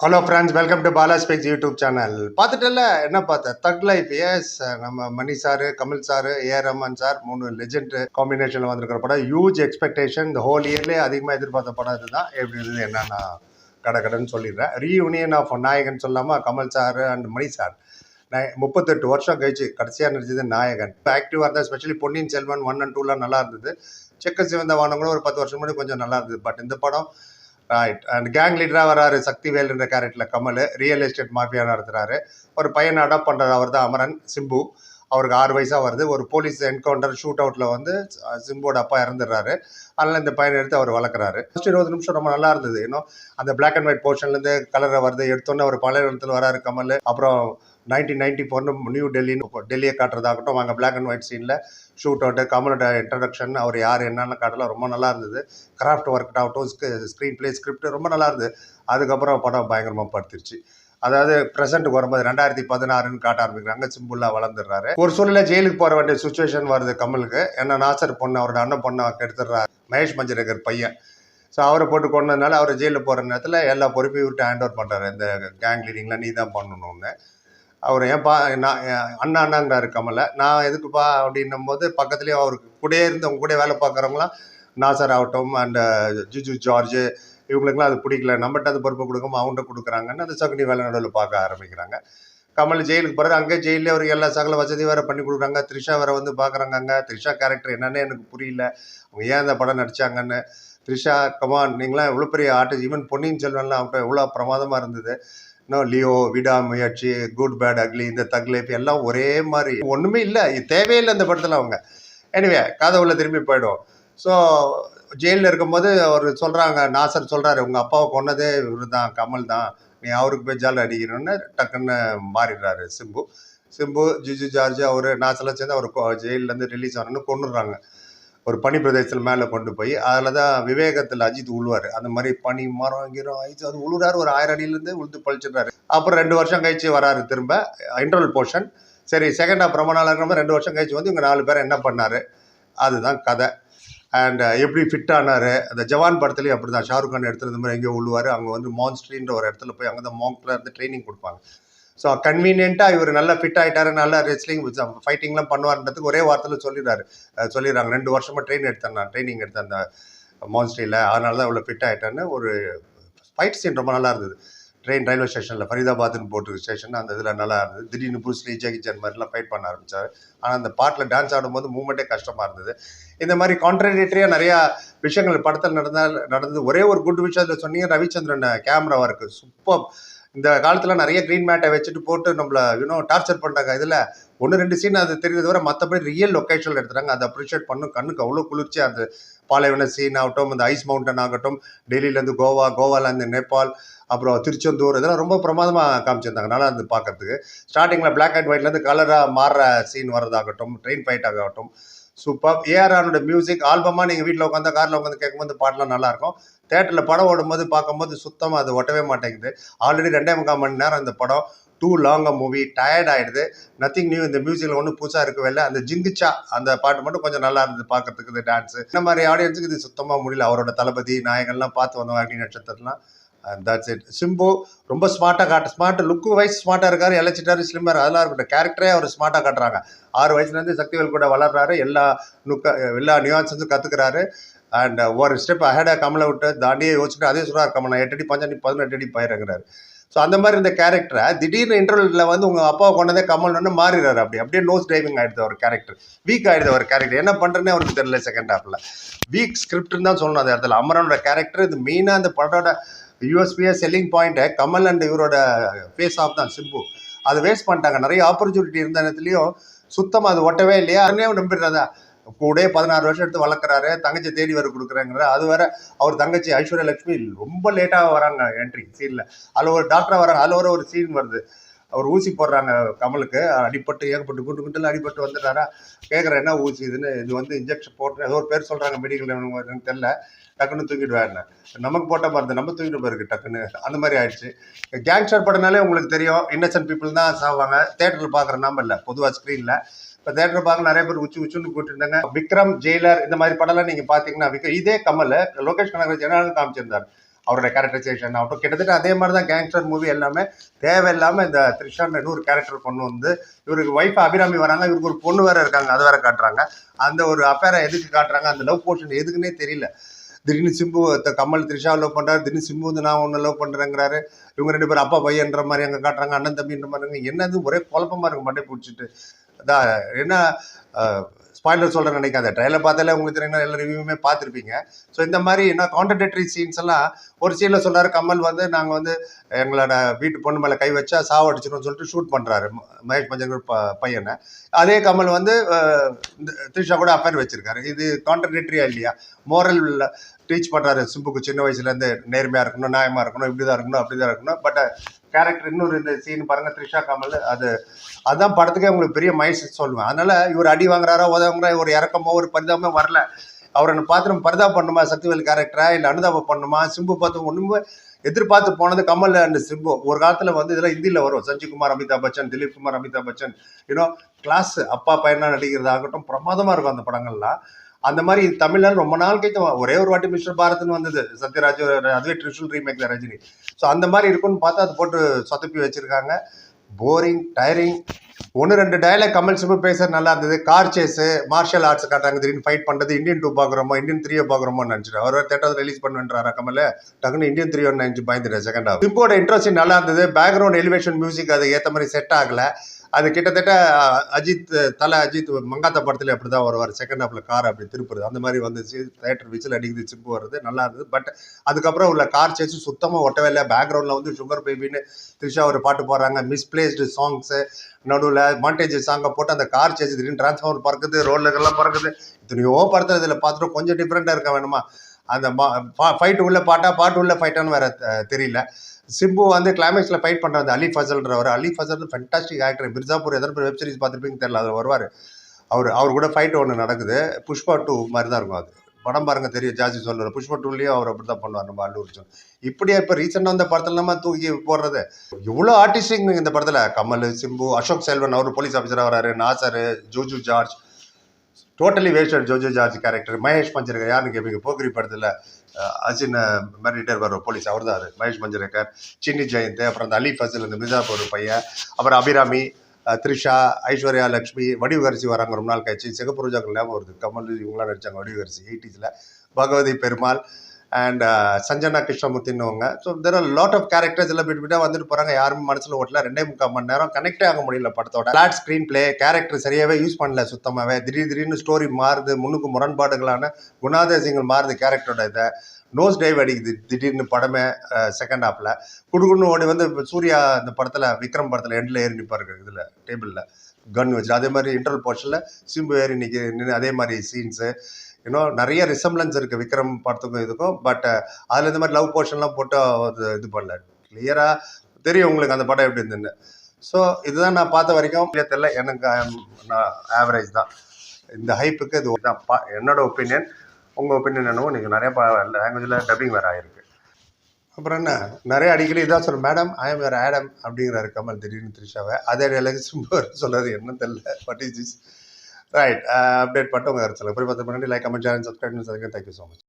Hello friends welcome to Bala Specs YouTube channel பார்த்துட்டல என்ன பார்த்தேன் thug life yes நம்ம Mani sir Kamal sir A Rahman sir மூணு legend காம்பினேஷனில் வந்திருக்கிற படம். ஹியூஜ் எக்ஸ்பெக்டேஷன் இந்த ஹோல் இயர்லேயே அதிகமாக எதிர்பார்த்த படம் இதுதான். எப்படி இருந்தது என்னன்னா கடை கடைன்னு சொல்லிடுறேன். ரீயூனியன் ஆஃப் நாயகன் சொல்லாமல் Kamal sir and Mani sir நான் முப்பத்தெட்டு வருஷம் கழிச்சு கடைசியாக நடிச்சது நாயகன். ஆக்டிவாக இருந்தால் specially Ponniyin Selvan one and டூலாம் நல்லா இருந்தது. செக்க சிவந்த வானங்களும் ஒரு பத்து வருஷம் முன்னாடி கொஞ்சம் நல்லா இருந்தது. பட் இந்த படம் ரைட் அண்ட் கேங் லீடராக வராரு சக்திவேல் என்ற கேரக்டரில் கமல். ரியல் எஸ்டேட் மாஃபியா நடத்துகிறாரு ஒரு பையனை அடாப்ட் பண்ணுறது அவர் தான் அமரன் சிம்பு. அவருக்கு ஆறு வயசாக வருது. ஒரு போலீஸ் என்கவுண்டர் ஷூட் அவுட்டில் வந்து சிம்போட சிம்புவோட அப்பா இறந்துடுறாரு. அதனால் இந்த பையனை எடுத்து அவர் வளர்க்குறாரு. ஃபஸ்ட் இருபது நிமிஷம் ரொம்ப நல்லா இருந்தது. இன்னும் அந்த பிளாக் அண்ட் ஒயிட் போர்ஷன்லேருந்து கலரை வருது. எடுத்தோன்னே ஒரு பழைய இடத்துல வராரு கமல். அப்புறம் நைன்டீன் நைன்டி ஃபோர்னு நியூ டெல்லின்னு டெல்லியை காட்டுறதாகட்டும் அங்கே பிளாக் அண்ட் ஒயிட் சீனில் ஷூட் அவுட்டு கமலோட இன்ட்ரடக்ஷன் அவர் யார் என்னென்னு காட்டலாம். ரொம்ப நல்லா இருந்தது. கிராஃப்ட் ஒர்க் ஆகட்டும் ஸ்க்ரீன் ப்ளே ஸ்கிரிப்ட் ரொம்ப நல்லா இருந்தது. அதுக்கப்புறம் படம் பயங்கரமாக படுத்துருச்சு. அதாவது ப்ரெசென்ட்டுக்கு வரும்போது ரெண்டாயிரத்தி பதினாறுன்னு காட்ட ஆரம்பிக்கிறாங்க. சிம்பிளாக வளர்ந்துடுறாரு. ஒரு சூழ்நிலை ஜெயிலுக்கு போகிற வேண்டிய சுச்சுவேஷன் வருது கமலுக்கு. ஏன்னா நாசர் பொண்ணு அவரோட அண்ணன் பொண்ணை கெடுத்துடுறாரு மகேஷ் மஞ்சரகர் பையன். ஸோ அவரை போட்டு கொண்டதுனால அவர் ஜெயிலில் போகிற நேரத்தில் எல்லா பொறுப்பையும் விட்டு ஹேண்ட் ஓவர் பண்ணுறாரு இந்த கேங் லீடிங்லாம் நீ தான் பண்ணணும்னு. அவர் ஏன்ப்பா நான் என் அண்ணா அண்ணாங்கிறாரு கமலை. நான் எதுக்குப்பா அப்படின்னும் போது பக்கத்துலேயே அவருக்கு கூடயே இருந்து அவங்க கூட வேலை பார்க்குறவங்களாம் நாசர் ஆகட்டும் அண்ட் ஜிஜு ஜார்ஜ் இவங்களுக்குலாம் அது பிடிக்கல. நம்மகிட்ட அது பொறுப்பு கொடுக்காம அவங்கள்ட்ட கொடுக்குறாங்கன்னு அந்த சகுனி வேலை நடுவில் பார்க்க ஆரம்பிக்கிறாங்க. கமல் ஜெயிலுக்கு போகிறது அங்கே ஜெயிலே அவர் எல்லா சகல வசதி வேறு பண்ணி கொடுக்குறாங்க. த்ரிஷா வேறு வந்து பார்க்குறாங்க அங்கே. த்ரிஷா கேரக்டர் என்னன்னு எனக்கு புரியல. அவங்க ஏன் அந்த படம் நடிச்சாங்கன்னு. த்ரிஷா கமான் நீங்களாம் எவ்வளோ பெரிய ஆர்டிஸ்ட் ஈவன் பொன்னியின் செல்வன்லாம் அவங்கள்ட்ட எவ்வளோ பிரமாதமாக இருந்தது. இன்னும் Leo Vidaamuyarchi good bad ugly இந்த தக்லைஃப் எல்லாம் ஒரே மாதிரி. ஒன்றுமே இல்லை இது தேவையில்லை இந்த படத்தில் அவங்க. எனிவே கதை உள்ள திரும்பி போயிடும் ஸோ ஜெயிலில் இருக்கும்போது அவர் சொல்கிறாங்க நாசர் சொல்கிறாரு உங்கள் அப்பாவை கொன்னதே இவர் தான் கமல் தான் நீ அவருக்கு போய் ஜால் அடிக்கணும்னு டக்குன்னு மாறிடுறாரு சிம்பு. சிம்பு ஜிஜு ஜார்ஜ் அவர் நாசெல்லாம் சேர்ந்து அவர் ஜெயிலேருந்து ரிலீஸ் ஆனோன்னு கொண்டுடுறாங்க ஒரு பனி பிரதேசத்தில் மேலே கொண்டு போய் அதில் தான் விவேகத்தில் அஜித் உழுவார். அந்த மாதிரி பனி மரம் கீரம் அஜித் அது உழுறாரு. ஒரு ஆயிரம் அடியிலேருந்து உழுந்து பழிச்சிடுறாரு. அப்புறம் ரெண்டு வருஷம் கழிச்சு வராரு திரும்ப இன்டர்வல் போர்ஷன் சரி செகண்ட் ஆஃப் ரொம்ப நாளாக இருக்கிற மாதிரி ரெண்டு வருஷம் கழிச்சு வந்து இவங்க நாலு பேர் என்ன பண்ணார்? அதுதான் கதை. அண்ட் எப்படி ஃபிட் ஆனார்? அந்த ஜவான் படத்துலேயும் அப்படி தான் ஷாருக் கான் இடத்துல இந்த மாதிரி எங்கேயோ உள்ளுவார் அவங்க வந்து மான்ஸ்ட்ரின்ற ஒரு இடத்துல போய் அங்கே தான் மாங்க்ல இருந்து ட்ரைனிங் கொடுப்பாங்க. ஸோ கன்வீனியண்ட்டாக இவர் நல்லா ஃபிட் ஆகிட்டாரு நல்லா ரெஸ்லிங் ஃபைட்டிங்லாம் பண்ணுவார்ன்றதுக்கு ஒரே வார்த்தையில் சொல்லிடுறாரு. சொல்லிடுறாங்க. ரெண்டு வருஷமாக ட்ரெயின் எடுத்தேன் நான். ட்ரைனிங் எடுத்தேன் அந்த மான்ஸ்ட்ரியில் அதனால தான் இவ்வளோ ஃபிட் ஆகிட்டேன்னு ஒரு ஃபைட் சீன் ரொம்ப நல்லா இருந்தது. ட்ரெயின் ரயில்வே ஸ்டேஷனில் ஃபரிதாபாத்னு போட்டு ஸ்டேஷன் அந்த இதில் நல்லா இருந்தது. திடீர்னு புருஸ்லி ஜெகி சான் மாதிரிலாம் ஃபைட் பண்ண ஆரம்பித்தார் ஆனால் அந்த பாட்டில் டான்ஸ் ஆடும்போது மூமெண்ட்டே கஷ்டமாக இருந்தது. இந்த மாதிரி கான்ட்ரடிக்டரியாக நிறையா விஷயங்கள் படத்தில் நடந்தால் நடந்தது. ஒரே ஒரு குட் விஷயத்தில் சொன்னீங்க ரவிச்சந்திரன் கேமரா ஒர்க்கு சூப்பர் இந்த காலத்தில் நிறைய க்ரீன் மேட்டை வச்சுட்டு போட்டு நம்மள யூனோ டார்ச்சர் பண்ணுறாங்க இதில் ஒன்று ரெண்டு சீன் அது தெரியுது தவிர மற்றபடி ரியல் லொக்கேஷனில் எடுத்துறாங்க அதை அப்ரிஷியேட் பண்ணும். கண்ணுக்கு அவ்வளோ குளிர்ச்சி அந்த பாலைவன சீன் ஆகட்டும் அந்த ஐஸ் மவுண்டன் ஆகட்டும் டெல்லியிலேருந்து கோவா கோவாலேருந்து நேபாள் அப்புறம் திருச்செந்தூர் இதெல்லாம் ரொம்ப பிரமாதமாக காமிச்சிருந்தாங்க. நல்லா இருந்து பார்க்கறதுக்கு. ஸ்டார்டிங்கில் பிளாக் அண்ட் ஒயிட்லேருந்து கலராக மாறுற சீன் வர்றதாகட்டும் ட்ரெயின் ஃபைட் ஆகட்டும். சூப்பர் ஏஆர்ஆனோட மியூசிக் ஆல்பமாக நீங்கள் வீட்டில் உட்காந்து காரில் உட்காந்து கேட்கும்போது பாட்டெலாம் நல்லாயிருக்கும் தேட்டரில் படம் ஓடும்போது பார்க்கும்போது சுத்தமாக அது ஒட்டவே மாட்டேங்குது. ஆல்ரெடி ரெண்டே முக்கால் மணி நேரம் அந்த படம். டூ லாங் மூவி டயர்ட் ஆகிடுது நத்திங் நியூ இந்த மியூசிக்கில் ஒன்றும் புதுசாக இருக்கவே இல்லை. அந்த ஜிங்கிச்சா அந்த பாட்டு மட்டும் கொஞ்சம் நல்லா இருந்தது பார்க்கறதுக்கு இந்த டான்ஸு இந்த மாதிரி ஆடியன்ஸுக்கு இது சுத்தமாக முடியல. அவரோட தளபதி நாயகன்லாம் பார்த்து வந்தோம் அக்னி நட்சத்திரம்லாம் தட்ஸ் இட் சிம்பு ரொம்ப ஸ்மார்ட்டாக காட்டு ஸ்மார்ட் லுக்கு வைஸ் ஸ்மார்ட்டாக இருக்காரு இழைச்சிட்டாரு ஸ்லிம்மர் அதெல்லாம் இருக்கட்டும். கேரக்டரே அவர் ஸ்மார்ட்டாக காட்டுறாங்க. ஆறு வயசுலேருந்து சக்திவேல் கூட வளர்றாரு. எல்லா நுக்க எல்லா நியூயான்ஸும் கற்றுக்கிறாரு அண்ட் ஒரு ஸ்டெப் அஹேடாக கமலை விட்டு தாண்டியே யோசிச்சுட்டு அதே சொல்கிறார் கமல் நான் எட்டு பஞ்சடி பதினெட்டு அடி பயிரங்கிறார் ஸோ அந்த மாதிரி இந்த கேரக்டரை திடீர்னு இன்டர்வலில் வந்து உங்கள் அப்பாவை கொண்டதே கமல்னு மாறிடுறாரு அப்படி. அப்படியே நோஸ் டிரைவிங் ஆகிடுது ஒரு கேரக்டர் வீக் ஆகிடுது ஒரு கேரக்டர் என்ன பண்ணுறேன்னு அவருக்கு தெரியல செகண்ட் ஹாஃபில் வீக் ஸ்கிரிப்ட்னு தான் சொல்லணும் அந்த இடத்துல. அமரனோட கேரக்டர் இது மெயினாக அந்த படத்தோட யூஎஸ்பிஏ செல்லிங் பாயிண்ட்டை கமல் அண்ட் இவரோட ஃபேஸ் ஆஃப் தான் சிம்பு அதை வேஸ்ட் பண்ணிட்டாங்க. நிறைய ஆப்பர்ச்சுனிட்டி இருந்த இடத்துலையும் சுத்தமாக அது ஒட்டவே இல்லையா? அதனே நம்பிடுறதா கூட பதினாறு வருஷம் எடுத்து வளர்க்குறாரு தங்கச்சி தேடி வர கொடுக்குறாங்கிற அது வேற அவர் தங்கச்சி ஐஸ்வர்யா லட்சுமி ரொம்ப லேட்டாக வராங்க என்ட்ரி சீனில் அதில் ஒரு டாக்டராக வராங்க அதில் ஒரு ஒரு சீன் வருது. அவர் ஊசி போடுறாங்க கமலுக்கு அடிபட்டு ஏகப்பட்டு குண்டு குண்டுல அடிபட்டு வந்துட்டாரா கேட்குறேன் என்ன ஊசி இதுன்னு இது வந்து இன்ஜெக்ஷன் போட்டு ஏதோ ஒரு பேர் சொல்கிறாங்க மெடிக்கல் எனக்கு தெரில டக்குன்னு தூக்கிடுவேன் நமக்கு போட்ட மருந்து நம்ம தூக்கிட்டு போயிருக்கு டக்குன்னு. அந்த மாதிரி ஆயிடுச்சு. கேங்ஸ்டர் படம்னாலே உங்களுக்கு தெரியும் இன்னசென்ட் பீப்புள் தான் சாவாங்க. தேட்டரில் பார்க்குற நாம இல்லை பொதுவாக ஸ்க்ரீனில் இப்போ தேட்டர் பார்க்க நிறைய பேர் உச்சி உச்சுன்னு போட்டுருந்தாங்க விக்ரம் ஜெயிலர் இந்த மாதிரி படம்லாம் நீங்கள் பார்த்தீங்கன்னா விக்ரம் இதே கமல் லோகேஷ் கனகராஜ் என்ன காமிச்சிருந்தார். அவரோட கேரக்டரைசேஷன் ஆகட்டும் கிட்டத்தட்ட அதே மாதிரி தான் கேங்ஸ்டர் மூவி எல்லாமே. தேவையில்லாமல் இந்த த்ரிஷான்னு ஒரு கேரக்டர் கொண்டு வந்து இவருக்கு ஒய்ஃப் அபிராமி வராங்க இவருக்கு ஒரு பொண்ணு வேற இருக்காங்க அது வேற காட்டுறாங்க. அந்த ஒரு அஃபேரை எதுக்கு காட்டுறாங்க அந்த லவ் போர்ஷன் எதுக்குன்னே தெரியல. திடீர்னு சிம்பு த- கமல் த்ரிஷா லவ் பண்ணுறாரு திடீர்னு சிம்பு வந்து நான் ஒன்று லவ் பண்ணுறேங்கிறாரு இவங்க ரெண்டு பேரும் அப்பா பையன்ற மாதிரி அங்கே காட்டுறாங்க அண்ணன் தம்பின்ற மாதிரி என்னது ஒரே குழப்பமாக இருக்கு மண்டை பிடிச்சிட்டு. அதான் என்ன ஸ்பாய்லர் சொல்கிறேன் நினைக்காத. ட்ரெயிலர் பார்த்தாலே உங்களுக்கு தெரியும் எல்லா ரிவ்யூமே பார்த்துருப்பீங்க. ஸோ இந்த மாதிரி என்ன கான்ட்ரடக்டரி சீன்ஸ் எல்லாம் ஒரு சீனில் சொல்கிறார் கமல் வந்து நாங்கள் வந்து எங்களோட வீட்டு பொண்ணு மேலே கை வச்சா சாவடிச்சிடும் சொல்லிட்டு ஷூட் பண்ணுறாரு மகேஷ் பஞ்சங்கர் ப பையனை. அதே கமல் வந்து இந்த த்ரிஷா கூட அஃபேர் வச்சிருக்காரு. இது கான்ட்ரடிக்டரியா இல்லையா? மோரல் டீச் பண்ணுறாரு சிம்புக்கு சின்ன வயசுலேருந்து நேர்மையாக இருக்கணும் நியாயமாக இருக்கணும் இப்படிதான் இருக்கணும் அப்படிதான் இருக்கணும். பட் கேரக்டர் uh, இன்னொரு இந்த சீன் பாருங்கள் த்ரிஷா கமல் அது அதுதான் படத்துக்கே உங்களுக்கு பெரிய மைண்ட் சொல்லுவேன். அதனால் இவர் அடி வாங்குறாரோ உதவுங்கிற ஒரு இறக்கமோ ஒரு பரிதாபமோ வரல. அவரை பார்த்து நம்ம பரிதாபம் பண்ணுமா சக்திவேல் கேரக்டரா இல்லை அனுதாபம் பண்ணுமா? சிம்பு பார்த்து ஒன்றுமே எதிர்பார்த்து போனது கமல் அண்ட் சிம்பு. ஒரு காலத்தில் வந்து இதெல்லாம் ஹிந்தியில் வரும். Sanjay Kumar Amitabh Bachchan Dilip Kumar Amitabh Bachchan. You know class அப்பா பையனாக நடிக்கிறதாகட்டும் பிரமாதமாக இருக்கும் அந்த படங்கள்லாம். அந்த மாதிரி தமிழ்நாடு ரொம்ப நாள் கழித்து ஒரே ஒரு வாட்டி மிஸ்டர் பாரத்னு வந்தது. சத்யராஜ் அதுவே ட்ரிஷுல் ரீமேக்ல ரஜினி. ஸோ அந்த மாதிரி இருக்கும்னு பார்த்தா அது போட்டு சொதப்பி வச்சிருக்காங்க. போரிங் டயரிங் ஒன்று ரெண்டு டயலாக் கமல் சிம்பு பேச நல்லா இருந்தது. கார் சேஸு மார்ஷியல் ஆர்ட்ஸ் காட்டாங்க திடீர்னு ஃபைட் பண்ணுறது இந்தியன் டூ பார்க்குறோமோ இந்தியன் த்ரீயை பார்க்குறோமோ நினச்சிட்டு. அவர் தேட்டரில் ரிலீஸ் பண்ணுன்றாரா கமல்? டக்குன்னு இந்தியன் த்ரீ ஒன் நினச்சி பயந்துட்டேன். செகண்ட் ஹாஃப் சிம்போட இன்ட்ரெஸ்ட் நல்லா இருந்தது. பேக்ரவுண்ட் எலிவேஷன் மியூசிக் அது ஏற்ற மாதிரி செட் ஆகலை. அது கிட்டத்தட்ட அஜித் தலை அஜித் மங்காத்த படத்துல அப்படி தான் வருவார் செகண்ட் ஹாஃப்ல கார் அப்படி திருப்புறது. அந்த மாதிரி வந்துச்சு. தேட்டர் விசில் அடிக்குது சிம்பு வருது நல்லா இருந்தது. பட் அதுக்கப்புறம் உள்ள கார் சேச்சு சுத்தமாக ஒட்டவே இல்லை. பேக்ரவுண்டில் வந்து சுகர் பேபின்னு த்ரிஷா ஒரு பாட்டு போடுறாங்க. மிஸ்பிளேஸ்டு சாங்ஸு நடுவில் மாண்டேஜ் சாங்கை போட்டு அந்த கார் சேச்சு திடீர்னு டிரான்ஸ்ஃபார்மர் பறக்குது ரோலர்கள்லாம் பறக்குது. இத்தனையோ படத்தில் இதில் பார்த்துட்டு கொஞ்சம் டிஃப்ரெண்ட்டாக இருக்க வேணுமா? அந்த ஃபைட்டு உள்ள பாட்டா பாட்டு உள்ள ஃபைட்டான்னு வேற தெரியல. சிம்பு வந்து கிளைமேக்ஸில் ஃபைட் பண்ணுறது அலி ஃபசல்ன்றவர் அலி ஃபசல் ஃபென்டாஸ்டிக் ஆக்டர் மிர்சாப்பூர் எத்தனை பேர் வெப் சீரிஸ் பார்த்துருப்பீங்க தெரியல. அதில் வருவார். அவர் அவர் கூட ஃபைட் ஒன்று நடக்குது. புஷ்பா டூ மாதிரி தான் இருக்கும் அது. படம் பாருங்க தெரியும். ஜாஸ்தி சொல்லுவார் புஷ்பா டூலேயும் அவர் அப்படி தான் பண்ணுவார். நம்ம அல்லு இப்படியே இப்போ ரீசெண்டாக வந்த படத்தில் நம்ம தூக்கி போடுறது? இவ்வளோ ஆர்டிஸ்டிங் இந்த படத்தில்? கமல் சிம்பு அசோக் செல்வன் அவர் போலீஸ் ஆஃபீஸராக வராரு. Nassar Joju George. Totally wasted Jojo George character Mahesh Manjrekar யாருன்னு கேட்பீங்க போக்கிரி படத்தில். அசின் மிரட்டிட்டர் வர போலீஸ் அவர் தான் அது மகேஷ் மஞ்சரேக்கர் சின்னி ஜெயந்த் அப்புறம் அந்த அலி ஃபசல் இந்த மிர்சாப்பூர் பையன். அப்புறம் அபிராமி த்ரிஷா ஐஸ்வர்யா லக்ஷ்மி வடிவகரிசி வராங்க ரொம்ப நாள் கழிச்சு. சிகப்பு ரோஜாக்கள் ஞாபகம் வருது. கமல் இவங்களாம் நடித்தாங்க வடிவகரிசி எயிட்டிஸில் Bhagavathi Perumal and uh, Sanjana கிருஷ்ணமூர்த்தின்னுவங்க. So there are lot of characters எல்லாம் பிட் பிட்டாக வந்துட்டு போகிறாங்க யாரும் மனசில் ஓட்டல. ரெண்டே முக்கால் மணி நேரம் கனெக்டே ஆக முடியல படத்தோட. ஃபிளாட் ஸ்க்ரீன் பிளே கேரக்டர் சரியாகவே யூஸ் பண்ணல சுத்தமாகவே திடீர் திடீர்னு ஸ்டோரி மாறுது முன்னுக்கு முரண்பாடுகளான குணாதிசயங்கள் மாறுது கேரக்டரோட இதை. நோஸ் டைவ் அடிக்குது திடீர்னு படமே uh, செகண்ட் ஹாஃபில் குடுகுன்னு ஓடி வந்து சூர்யா இந்த படத்தில் விக்ரம் படத்தில் எண்டில் ஏறி நிற்பாரு இதில் டேபிளில் கன் வச்சு அதே மாதிரி இன்டர்வல் போர்ஷனில் சிம்பு ஏறி நிற்க நின்று அதே மாதிரி சீன்ஸு இன்னும் நிறைய ரிசம்லன்ஸ் இருக்குது விக்ரம் படத்துக்கும் இதுக்கும் பட் uh, அதில் இந்த மாதிரி லவ் போர்ஷன்லாம் போட்டு அது இது பண்ணல. கிளியராக தெரியும் உங்களுக்கு அந்த படம் எப்படி இருந்துன்னு. ஸோ இதுதான் நான் பார்த்த வரைக்கும். தெரியல எனக்கு நான் ஆவரேஜ் தான். இந்த ஹைப்புக்கு இது தான் பா என்னோட ஒப்பீனியன் உங்கள் ஒப்பீனியன் என்னவோ நீங்கள் நிறைய லாங்குவேஜில் டப்பிங் வேறு ஆகிருக்கு அப்புறம் என்ன? நிறைய அடிக்கடி இதான் சொல்கிறேன் மேடம் ஐ எம் வேறு ஆடம் அப்படிங்கிறாரு கமல் திடீர்னு த்ரிஷாவை அதே டைலாக் சிம்பு சொல்கிறது என்ன தெரியல. What is this right update பண்ணிட்டு உங்கள் கருத்து சொல்லுங்கள் அப்புறம் பத்து பண்ணி லைக் கமெண்ட் சேனல் சப்ஸ்கிரைப் பண்ணுங்க தேங்க்யூ ஸோ மச்